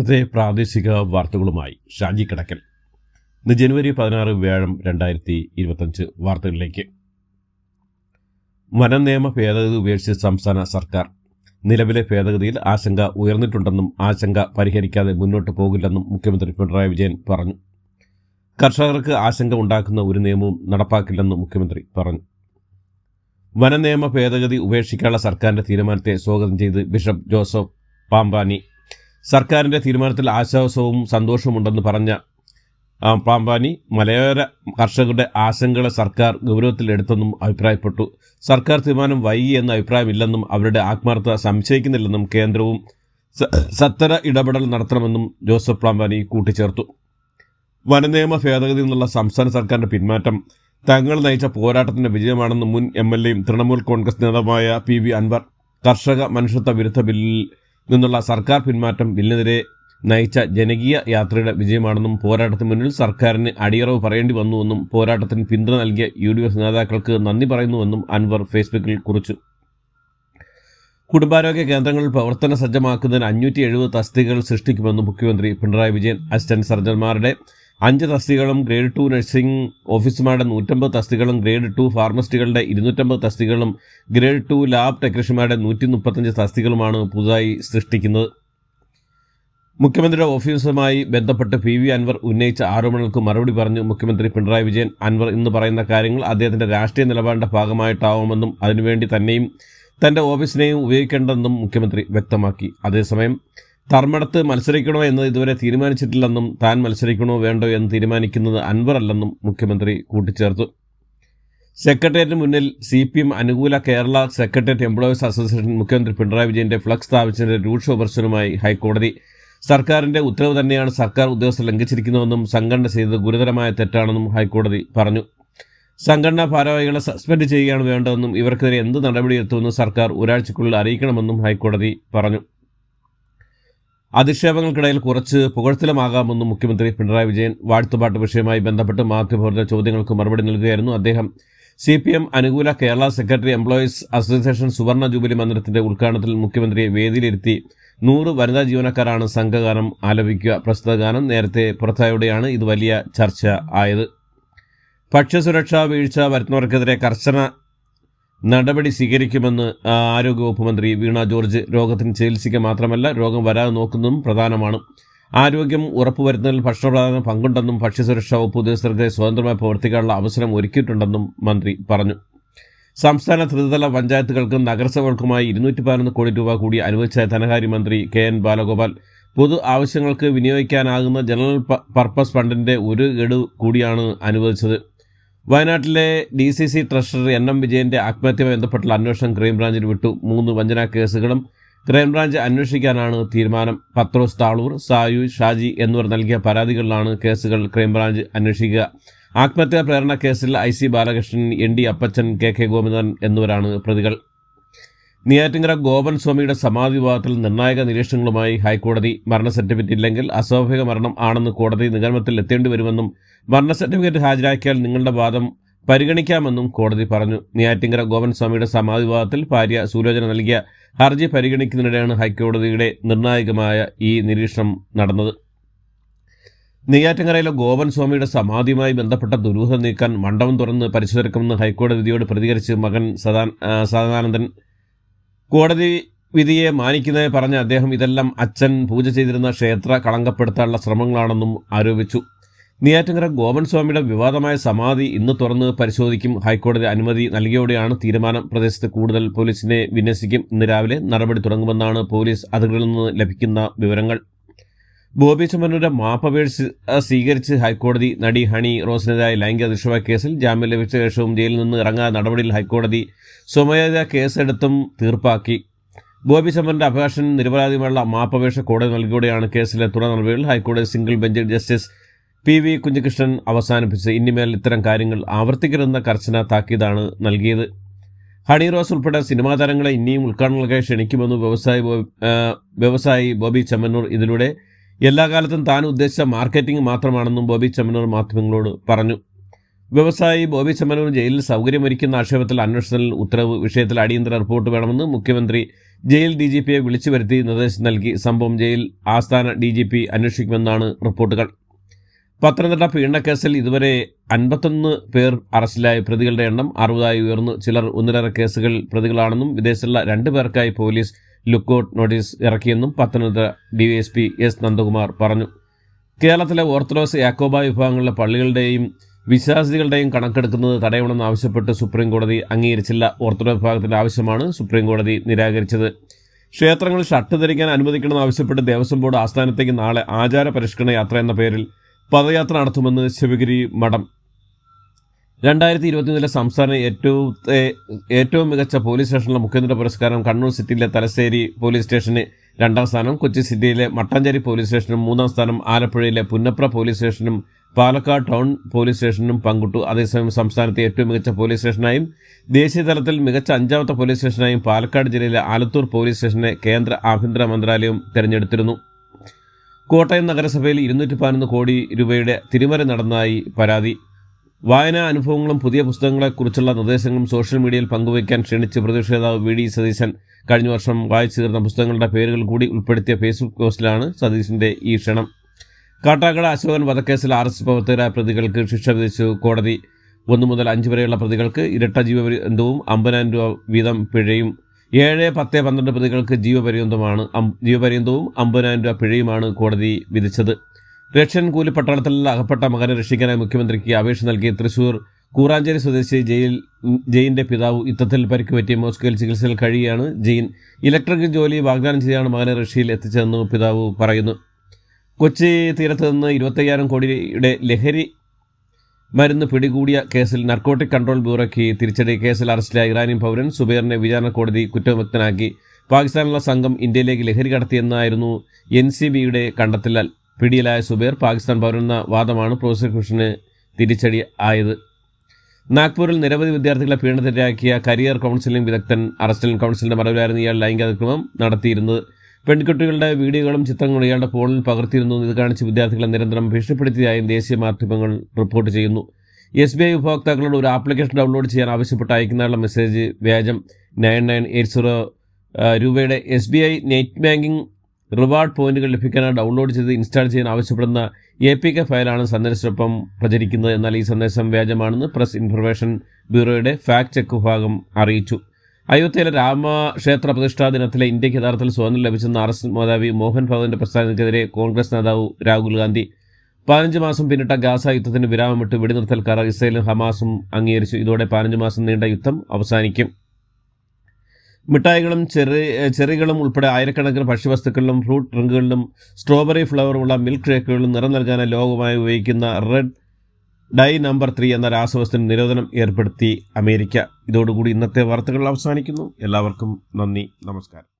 ഇന്നത്തെ പ്രാദേശിക വാർത്തകളുമായി ഷാജി കടക്കൽ. ഇന്ന് ജനുവരി പതിനാറ് വ്യാഴം രണ്ടായിരത്തി ഇരുപത്തഞ്ച് വാർത്തകളിലേക്ക്. വനം നിയമ ഭേദഗതി ഉപേക്ഷിച്ച് സംസ്ഥാന സർക്കാർ നിലവിലെ ഭേദഗതിയിൽ ആശങ്ക ഉയർന്നിട്ടുണ്ടെന്നും ആശങ്ക പരിഹരിക്കാതെ മുന്നോട്ട് പോകില്ലെന്നും മുഖ്യമന്ത്രി പിണറായി വിജയൻ പറഞ്ഞു. കർഷകർക്ക് ആശങ്ക ഉണ്ടാക്കുന്ന ഒരു നിയമവും നടപ്പാക്കില്ലെന്നും മുഖ്യമന്ത്രി പറഞ്ഞു. വനനിയമ ഭേദഗതി ഉപേക്ഷിക്കാനുള്ള സർക്കാരിന്റെ തീരുമാനത്തെ സ്വാഗതം ചെയ്ത് ബിഷപ്പ് ജോസഫ് പാമ്പാനി സർക്കാരിന്റെ തീരുമാനത്തിൽ ആശ്വാസവും സന്തോഷവുമുണ്ടെന്ന് പറഞ്ഞ പാമ്പാനി മലയോര കർഷകരുടെ ആശങ്കകളെ സർക്കാർ ഗൗരവത്തിലെടുത്തെന്നും അഭിപ്രായപ്പെട്ടു. സർക്കാർ തീരുമാനം വൈകി എന്ന അഭിപ്രായമില്ലെന്നും അവരുടെ ആത്മാർത്ഥത സംശയിക്കുന്നില്ലെന്നും കേന്ദ്രവും സത്തര ഇടപെടൽ നടത്തണമെന്നും ജോസഫ് പാമ്പാനി കൂട്ടിച്ചേർത്തു. വനനിയമ ഭേദഗതി എന്നുള്ള സംസ്ഥാന സർക്കാരിന്റെ പിന്മാറ്റം തങ്ങൾ നയിച്ച പോരാട്ടത്തിന്റെ വിജയമാണെന്ന് മുൻ എം എൽ എയും തൃണമൂൽ കോൺഗ്രസ് നേതാവായ പി വി അൻവർ കർഷക മനുഷ്യത്വ വിരുദ്ധ ബില്ലിൽ നിന്നുള്ള സർക്കാർ പിന്മാറ്റം ബില്ലിനെതിരെ നയിച്ച ജനകീയ യാത്രയുടെ വിജയമാണെന്നും പോരാട്ടത്തിന് മുന്നിൽ സർക്കാരിന് അടിയറവ് പറയേണ്ടി വന്നുവെന്നും പോരാട്ടത്തിന് പിന്തുണ നൽകിയ യു ഡി എഫ് നേതാക്കൾക്ക് നന്ദി പറയുന്നുവെന്നും അൻവർ ഫേസ്ബുക്കിൽ കുറിച്ചു. കുടുംബാരോഗ്യ കേന്ദ്രങ്ങൾ പ്രവർത്തന സജ്ജമാക്കുന്നതിന് അഞ്ഞൂറ്റി എഴുപത് തസ്തികകൾ സൃഷ്ടിക്കുമെന്നും മുഖ്യമന്ത്രി പിണറായി വിജയൻ അസിസ്റ്റന്റ് സർജന്മാരുടെ അഞ്ച് തസ്തികളും ഗ്രേഡ് ടു നഴ്സിംഗ് ഓഫീസർമാരുടെ നൂറ്റമ്പത് തസ്തികളും ഗ്രേഡ് ടു ഫാർമസിസ്റ്റുകളുടെ ഇരുന്നൂറ്റമ്പത് തസ്തികളും ഗ്രേഡ് ടു ലാബ് ടെക്നീഷ്യന്മാരുടെ നൂറ്റി മുപ്പത്തഞ്ച് തസ്തികളുമാണ് പുതുതായി സൃഷ്ടിക്കുന്നത്. മുഖ്യമന്ത്രിയുടെ ഓഫീസുമായി ബന്ധപ്പെട്ട് പി വി അൻവർ ഉന്നയിച്ച ആരോപണങ്ങൾക്ക് മറുപടി പറഞ്ഞു മുഖ്യമന്ത്രി പിണറായി വിജയൻ. അൻവർ ഇന്ന് പറയുന്ന കാര്യങ്ങൾ അദ്ദേഹത്തിന്റെ രാഷ്ട്രീയ നിലപാടിന്റെ ഭാഗമായിട്ടാവുമെന്നും അതിനുവേണ്ടി തന്നെയും തന്റെ ഓഫീസിനെയും ഉപയോഗിക്കേണ്ടെന്നും മുഖ്യമന്ത്രി വ്യക്തമാക്കി. അതേസമയം ധർമ്മടത്ത് മത്സരിക്കണോ എന്ന് ഇതുവരെ തീരുമാനിച്ചിട്ടില്ലെന്നും താൻ മത്സരിക്കണോ വേണ്ടോ എന്ന് തീരുമാനിക്കുന്നത് അൻവർ അല്ലെന്നും മുഖ്യമന്ത്രി കൂട്ടിച്ചേർത്തു. സെക്രട്ടേറിയറ്റിന് മുന്നിൽ സി പി എം അനുകൂല കേരള സെക്രട്ടേറിയറ്റ് എംപ്ലോയീസ് അസോസിയേഷൻ മുഖ്യമന്ത്രി പിണറായി വിജയന്റെ ഫ്ലക്സ് സ്ഥാപിച്ചതിന്റെ രൂക്ഷ വിമർശനവുമായി ഹൈക്കോടതി. സർക്കാരിന്റെ ഉത്തരവ് തന്നെയാണ് സർക്കാർ ഉദ്യോഗസ്ഥർ ലംഘിച്ചിരിക്കുന്നതെന്നും സംഘടന ചെയ്തത് ഗുരുതരമായ തെറ്റാണെന്നും ഹൈക്കോടതി പറഞ്ഞു. സംഘടനാ ഭാരവാഹികളെ സസ്പെൻഡ് ചെയ്യുകയാണ് വേണ്ടതെന്നും ഇവർക്കെതിരെ എന്ത് നടപടിയെത്തുമെന്ന് സർക്കാർ ഒരാഴ്ചക്കുള്ളിൽ അറിയിക്കണമെന്നും ഹൈക്കോടതി പറഞ്ഞു. അധിക്ഷേപങ്ങൾക്കിടയിൽ കുറച്ച് പുകഴ്ത്തലമാകാമെന്നും മുഖ്യമന്ത്രി പിണറായി വിജയൻ വാഴ്ത്തുപാട്ട് വിഷയവുമായി ബന്ധപ്പെട്ട് മാധ്യമപ്രവർത്തക ചോദ്യങ്ങൾക്ക് മറുപടി നൽകുകയായിരുന്നു അദ്ദേഹം. സി പി എം അനുകൂല കേരള സെക്രട്ടറി എംപ്ലോയീസ് അസോസിയേഷൻ സുവർണ ജൂബിലി മന്ദിരത്തിന്റെ ഉദ്ഘാടനത്തിൽ മുഖ്യമന്ത്രിയെ വേദിയിലിരുത്തി നൂറ് വനിതാ ജീവനക്കാരാണ് സംഘഗാനം ആലപിക്കുക. പ്രസ്തുത ഗാനം നേരത്തെ പുറത്തായോടെയാണ് ഇത് വലിയ ചർച്ച ആയത്. ഭക്ഷ്യസുരക്ഷാ വീഴ്ച വരുത്തുന്നവർക്കെതിരെ കർശന നടപടി സ്വീകരിക്കുമെന്ന് ആരോഗ്യവകുപ്പ് മന്ത്രി വീണ ജോർജ് രോഗത്തിന് ചികിത്സിക്കുക മാത്രമല്ല രോഗം വരാതെ നോക്കുന്നതും പ്രധാനമാണ്. ആരോഗ്യം ഉറപ്പുവരുത്തുന്നതിൽ ഭക്ഷണപ്രധാനം പങ്കുണ്ടെന്നും ഭക്ഷ്യസുരക്ഷാ വകുപ്പ് ഉദ്യോഗസ്ഥർക്ക് സ്വതന്ത്രമായി പ്രവർത്തിക്കാനുള്ള അവസരം ഒരുക്കിയിട്ടുണ്ടെന്നും മന്ത്രി പറഞ്ഞു. സംസ്ഥാന ത്രിതല പഞ്ചായത്തുകൾക്കും നഗരസഭകൾക്കുമായി ഇരുന്നൂറ്റി പതിനൊന്ന് കോടി രൂപ കൂടി അനുവദിച്ച ധനകാര്യമന്ത്രി കെ എൻ ബാലഗോപാൽ പൊതു ആവശ്യങ്ങൾക്ക് വിനിയോഗിക്കാനാകുന്ന ജനറൽ പർപ്പസ് ഫണ്ടിന്റെ ഒരു ഗഡു കൂടിയാണ് അനുവദിച്ചത്. വയനാട്ടിലെ D C C treasurer N M വിജയന്റെ ആത്മഹത്യയുമായി ബന്ധപ്പെട്ടുള്ള അന്വേഷണം ക്രൈംബ്രാഞ്ചിന് വിട്ടു. മൂന്ന് വഞ്ചനാ കേസുകളും ക്രൈംബ്രാഞ്ച് അന്വേഷിക്കാനാണ് തീരുമാനം. പത്രോസ് താളൂർ സായു ഷാജി എന്നിവർ നൽകിയ പരാതികളിലാണ് കേസുകൾ ക്രൈംബ്രാഞ്ച് അന്വേഷിക്കുക. ആത്മഹത്യാ പ്രേരണ കേസിൽ I C Balakrishnan N D Appachan K K Govindan എന്നിവരാണ് പ്രതികൾ. നെയ്യാറ്റിങ്കര ഗോപൻ സ്വാമിയുടെ സമാധി വിവാദത്തിൽ നിർണായക നിരീക്ഷണങ്ങളുമായി ഹൈക്കോടതി മരണ സർട്ടിഫിക്കറ്റ് ഇല്ലെങ്കിൽ അസ്വാഭാവിക മരണം ആണെന്ന് കോടതി നിഗമനത്തിൽ എത്തേണ്ടി വരുമെന്നും മരണ സർട്ടിഫിക്കറ്റ് ഹാജരാക്കിയാൽ നിങ്ങളുടെ വാദം പരിഗണിക്കാമെന്നും കോടതി പറഞ്ഞു. നെയ്യാറ്റിങ്കര ഗോപൻ സ്വാമിയുടെ സമാധി വിവാദത്തിൽ ഭാര്യ സുലോചന നൽകിയ ഹർജി പരിഗണിക്കുന്നതിനിടെയാണ് ഹൈക്കോടതിയുടെ നിർണായകമായ ഈ നിരീക്ഷണം നടന്നത്. നെയ്യാറ്റിങ്കരയിലെ ഗോപൻ സ്വാമിയുടെ സമാധിയുമായി ബന്ധപ്പെട്ട ദുരൂഹം നീക്കാൻ മണ്ഡപം തുറന്ന് പരിശോധിക്കുമെന്ന് ഹൈക്കോടതി വിധിയോട് പ്രതികരിച്ച് മകൻ സദാ സദാനന്ദൻ കോടതി വിധിയെ മാനിക്കുന്നതായി പറഞ്ഞ അദ്ദേഹം ഇതെല്ലാം അച്ഛൻ പൂജ ചെയ്തിരുന്ന ക്ഷേത്ര കളങ്കപ്പെടുത്താനുള്ള ശ്രമങ്ങളാണെന്നും ആരോപിച്ചു. നെയ്യാറ്റിങ്കര ഗോപൻ സ്വാമിയുടെ വിവാദമായ സമാധി ഇന്ന് തുറന്ന് പരിശോധിക്കും. ഹൈക്കോടതി അനുമതി നൽകിയോടെയാണ് തീരുമാനം. പ്രദേശത്ത് കൂടുതൽ പോലീസിനെ വിന്യസിക്കും. ഇന്ന് രാവിലെ നടപടി തുടങ്ങുമെന്നാണ് പോലീസ് അധികൃതരിൽ നിന്ന് ലഭിക്കുന്ന വിവരങ്ങൾ. ബോബി ചുമനുടെ മാപ്പപേക്ഷ സ്വീകരിച്ച് ഹൈക്കോടതി നടി ഹണി റോസിനെതിരായ ലൈംഗിക അധിക്ഷേപ കേസിൽ ജാമ്യം ലഭിച്ച ശേഷവും ജയിലിൽ നിന്ന് ഇറങ്ങാൻ നടപടിയിൽ ഹൈക്കോടതി സ്വമേധ കേസെടുത്തും തീർപ്പാക്കി. ബോബി ചെമ്മന്റെ അഭിഭാഷകൻ നിരപരാധിയുമായുള്ള മാപ്പപേക്ഷ കോടതി നൽകിയോടെയാണ് കേസിലെ തുടർ നടപടികൾ ഹൈക്കോടതി single bench justice P V Kunhikrishnan അവസാനിപ്പിച്ച് ഇനിമേൽ ഇത്തരം കാര്യങ്ങൾ ആവർത്തിക്കരുതെന്ന കർശന താക്കീതാണ് നൽകിയത്. ഹണി റോസ് ഉൾപ്പെടെ സിനിമാ താരങ്ങളെ ഇനിയും ഉദ്ഘാടനങ്ങൾക്കായി ക്ഷണിക്കുമെന്ന് വ്യവസായി വ്യവസായി ബോബി ചമ്മന്നൂർ ഇതിലൂടെ എല്ലാ കാലത്തും താൻ ഉദ്ദേശിച്ച മാർക്കറ്റിംഗ് മാത്രമാണെന്നും ബോബി ചെമ്മനൂർ മാധ്യമങ്ങളോട് പറഞ്ഞു. വ്യവസായി ബോബി ചെമ്മനൂർ ജയിലിൽ സൗകര്യമൊരുക്കുന്ന ആക്ഷേപത്തിൽ അന്വേഷണത്തിൽ ഉത്തരവ് വിഷയത്തിൽ അടിയന്തര റിപ്പോർട്ട് വേണമെന്ന് മുഖ്യമന്ത്രി ജയിൽ ഡി ജി പിയെ വിളിച്ചു വരുത്തി നിർദ്ദേശം നൽകി. സംഭവം ജയിൽ ആസ്ഥാന ഡി ജി പി അന്വേഷിക്കുമെന്നാണ് റിപ്പോർട്ടുകൾ. പത്തനംതിട്ട പീഡനക്കേസിൽ ഇതുവരെ അൻപത്തൊന്ന് പേർ അറസ്റ്റിലായ പ്രതികളുടെ എണ്ണം അറുപതായി ഉയർന്നു. ചിലർ ഒന്നിലേറെ കേസുകൾ പ്രതികളാണെന്നും വിദേശത്തുള്ള രണ്ടു പേർക്കായി police lookout notice ഇറക്കിയെന്നും Pathanamthitta DYSP S P S Nandakumar പറഞ്ഞു. കേരളത്തിലെ ഓർത്തഡോക്സ് യാക്കോബ വിഭാഗങ്ങളിലെ പള്ളികളുടെയും വിശ്വാസികളുടെയും കണക്കെടുക്കുന്നത് തടയണമെന്ന് ആവശ്യപ്പെട്ട് സുപ്രീംകോടതി അംഗീകരിച്ചില്ല. ഓർത്തഡോക്സ് വിഭാഗത്തിന്റെ ആവശ്യമാണ് സുപ്രീംകോടതി നിരാകരിച്ചത്. ക്ഷേത്രങ്ങൾ ഷട്ട് ധരിക്കാൻ അനുവദിക്കണമെന്ന് ആവശ്യപ്പെട്ട് ദേവസ്വം ബോർഡ് ആസ്ഥാനത്തേക്ക് നാളെ ആചാര പരിഷ്കരണ യാത്ര എന്ന പേരിൽ പദയാത്ര നടത്തുമെന്ന് ശിവഗിരി മഠം രണ്ടായിരത്തി ഇരുപത്തിയൊന്നിലെ സംസ്ഥാന ഏറ്റവും ഏറ്റവും മികച്ച പോലീസ് സ്റ്റേഷനിലെ മുഖ്യമന്ത്രി പുരസ്കാരം കണ്ണൂർ സിറ്റിയിലെ തലശ്ശേരി പോലീസ് സ്റ്റേഷന് രണ്ടാം സ്ഥാനം കൊച്ചി സിറ്റിയിലെ മട്ടാഞ്ചേരി പോലീസ് സ്റ്റേഷനും മൂന്നാം സ്ഥാനം ആലപ്പുഴയിലെ പുന്നപ്ര പോലീസ് സ്റ്റേഷനും പാലക്കാട് ടൗൺ പോലീസ് സ്റ്റേഷനും പങ്കിട്ടു. അതേസമയം സംസ്ഥാനത്തെ ഏറ്റവും മികച്ച പോലീസ് സ്റ്റേഷനായും ദേശീയ തലത്തിൽ മികച്ച അഞ്ചാമത്തെ പോലീസ് സ്റ്റേഷനായും പാലക്കാട് ജില്ലയിലെ ആലത്തൂർ പോലീസ് സ്റ്റേഷനെ കേന്ദ്ര ആഭ്യന്തര മന്ത്രാലയം തെരഞ്ഞെടുത്തിരുന്നു. കോട്ടയം നഗരസഭയിൽ ഇരുന്നൂറ്റി പതിനൊന്ന് കോടി രൂപയുടെ തിരിമറി നടന്നതായി പരാതി. വായനാ അനുഭവങ്ങളും പുതിയ പുസ്തകങ്ങളെക്കുറിച്ചുള്ള നിർദ്ദേശങ്ങളും സോഷ്യൽ മീഡിയയിൽ പങ്കുവയ്ക്കാൻ ക്ഷണിച്ച് പ്രതിപക്ഷ നേതാവ് വി ഡി സതീശൻ കഴിഞ്ഞ വർഷം വായിച്ചു തീർന്ന പുസ്തകങ്ങളുടെ പേരുകൾ കൂടി ഉൾപ്പെടുത്തിയ ഫേസ്ബുക്ക് പോസ്റ്റിലാണ് സതീശന്റെ ഈ ക്ഷണം. കാട്ടാക്കട അശോകൻ വധക്കേസിൽ ആർ എസ് പ്രവർത്തകരായ പ്രതികൾക്ക് ശിക്ഷ വിധിച്ചു. കോടതി ഒന്നു മുതൽ അഞ്ച് വരെയുള്ള പ്രതികൾക്ക് ഇരട്ട ജീവപര്യന്തവും അമ്പതിനായിരം രൂപ വീതം പിഴയും. ഏഴ് പത്ത് പന്ത്രണ്ട് പ്രതികൾക്ക് ജീവപര്യന്തമാണ് ജീവപര്യന്തവും അമ്പതിനായിരം രൂപ പിഴയുമാണ് കോടതി വിധിച്ചത്. റഷ്യൻ കൂലിപ്പട്ടാളത്തിൽ അകപ്പെട്ട മകനെ രക്ഷിക്കാനായി മുഖ്യമന്ത്രിക്ക് അപേക്ഷ നൽകി തൃശൂർ കൂറാഞ്ചേരി സ്വദേശി ജയിൽ ജയിന്റെ പിതാവ് യുദ്ധത്തിൽ പരിക്കുപറ്റി മോസ്കോയിൽ ചികിത്സയിൽ കഴിയുകയാണ്. ജയിൻ ഇലക്ട്രിക് ജോലി വാഗ്ദാനം ചെയ്താണ് മകനെ റഷ്യയിൽ എത്തിച്ചതെന്ന് പിതാവ് പറയുന്നു. കൊച്ചി തീരത്ത് നിന്ന് ഇരുപത്തയ്യായിരം കോടിയുടെ ലഹരി മരുന്ന് പിടികൂടിയ കേസിൽ നർക്കോട്ടിക് കൺട്രോൾ ബ്യൂറോയ്ക്ക് തിരിച്ചടി. കേസിൽ അറസ്റ്റിലായ ഇറാനിയൻ പൗരൻ സുബൈറിനെ വിചാരണ കോടതി കുറ്റവിമുക്തനാക്കി. പാകിസ്ഥാനിലുള്ള സംഘം ഇന്ത്യയിലേക്ക് ലഹരി കടത്തിയെന്നായിരുന്നു എൻ സി ബിയുടെ കണ്ടെത്തൽ. പിടിയിലായ സുബേർ പാകിസ്ഥാൻ പൗരനെന്ന വാദമാണ് പ്രോസിക്യൂഷന് തിരിച്ചടി ആയത് നാഗ്പൂരിൽ നിരവധി വിദ്യാർത്ഥികളെ പീഡനത്തിനിരയാക്കിയ കരിയർ കൗൺസിലിംഗ് വിദഗ്ധൻ അറസ്റ്റിൽ കൗൺസിലിന്റെ മറവിലായിരുന്നു ഇയാൾ ലൈംഗിക അതിക്രമം നടത്തിയിരുന്നത്. പെൺകുട്ടികളുടെ വീഡിയോകളും ചിത്രങ്ങളും ഇയാളുടെ ഫോണിൽ പകർത്തിയിരുന്നു. ഇത് കാണിച്ച് വിദ്യാർത്ഥികളെ നിരന്തരം ഭീഷണിപ്പെടുത്തിയതായും ദേശീയ മാധ്യമങ്ങൾ റിപ്പോർട്ട് ചെയ്യുന്നു. എസ് ബി ഐ ഉപഭോക്താക്കളോട് ഒരു ആപ്ലിക്കേഷൻ ഡൗൺലോഡ് ചെയ്യാൻ ആവശ്യപ്പെട്ട് അയക്കുന്നതിനുള്ള മെസ്സേജ് വ്യാജം. നയൻ നയൻ എയ്റ്റ് സീറോ രൂപയുടെ S B I net banking reward പോയിന്റുകൾ ലഭിക്കാനായി ഡൗൺലോഡ് ചെയ്ത് ഇൻസ്റ്റാൾ ചെയ്യാൻ ആവശ്യപ്പെടുന്ന എ പി കെ ഫയലാണ് സന്ദേശത്തിനൊപ്പം പ്രചരിക്കുന്നത്. എന്നാൽ ഈ സന്ദേശം വ്യാജമാണെന്ന് പ്രസ് ഇൻഫർമേഷൻ ബ്യൂറോയുടെ ഫാക്ട് ചെക്ക് വിഭാഗം അറിയിച്ചു. അയോധ്യയിലെ രാമക്ഷേത്ര പ്രതിഷ്ഠാ ദിനത്തിലെ ഇന്ത്യയ്ക്ക് യഥാർത്ഥത്തിൽ സ്വാതന്ത്ര്യം ലഭിച്ചെന്ന ആർ എസ് മേധാവി മോഹൻ ഭഗവതിന്റെ പ്രസ്ഥാനത്തിനെതിരെ കോൺഗ്രസ് നേതാവ് രാഹുൽ ഗാന്ധി പതിനഞ്ച് മാസം പിന്നിട്ട ഗാസ യുദ്ധത്തിന് വിരാമമിട്ട് വെടിനിർത്തൽ കരാർ ഇസ്രയേലും ഹമാസും അംഗീകരിച്ചു. ഇതോടെ പതിനഞ്ച് മാസം നീണ്ട യുദ്ധം അവസാനിക്കും. മിഠായികളും ചെറി ചെറികളും ഉൾപ്പെടെ ആയിരക്കണക്കിന് ഭക്ഷ്യവസ്തുക്കളിലും ഫ്രൂട്ട് ഡ്രിങ്കുകളിലും സ്ട്രോബെറി ഫ്ലവറുമുള്ള മിൽക്ക് ഷേക്കുകളിലും നിറം നൽകാൻ ലോകമായി ഉപയോഗിക്കുന്ന റെഡ് ഡൈ നമ്പർ ത്രീ എന്ന രാസവസ്തുവിന് നിരോധനം ഏർപ്പെടുത്തി അമേരിക്ക. ഇതോടുകൂടി ഇന്നത്തെ വാർത്തകൾ അവസാനിക്കുന്നു. എല്ലാവർക്കും നന്ദി. നമസ്കാരം.